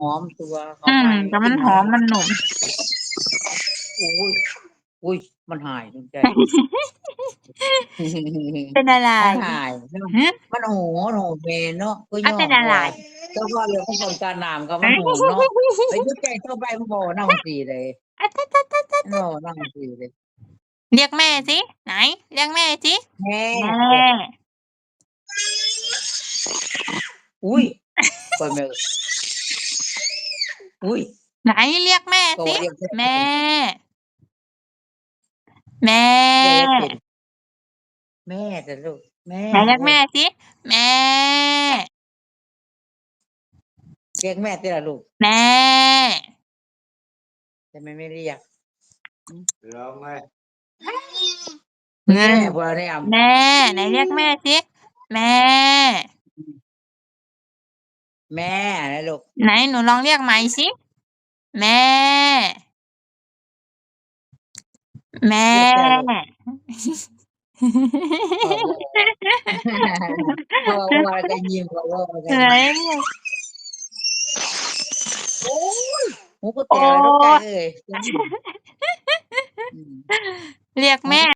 หอมตัวเขาอืมให้แต่มันหอมมันหนุ่มอุ้ยอุ้ยมันหายดวงใจเป็นอะไรมันหายเนาะฮะมันโหโหเมนเนาะก็อะเป็นอะไรเจ้าพ่อเรือของคนการนามก็มันโหเนาะไอ้ยุคใจเข้าไปมันโหนั่งสีเลยอะตะตะตะตะโน่นั่งสีเลยเรียกแม่สิไหน เรียกแม่สิแม่แม่อุ้ยเปิดมื ออุ้ยไหนเรียกแม่โตสิเรียกแม่ แม่ แม่แต่ลูกแม่ไหนเรียกแม่สิแม่ เรียกแม่แต่ละลูกแม่แต่ไม่ไม่เรียกร้องไห้เงิแม่นบัวเนี่ยแม่ไหนเรียกแม่สิแม่ แม่นะลูกไหนหนูลองเรียกใหม่สิ แม่ แม่ พ่อว่าจะยิ้มพ่อว่าจะไหนยิ้มหูก็แต่ลูกใจเอ้ยอืมเรียกแม่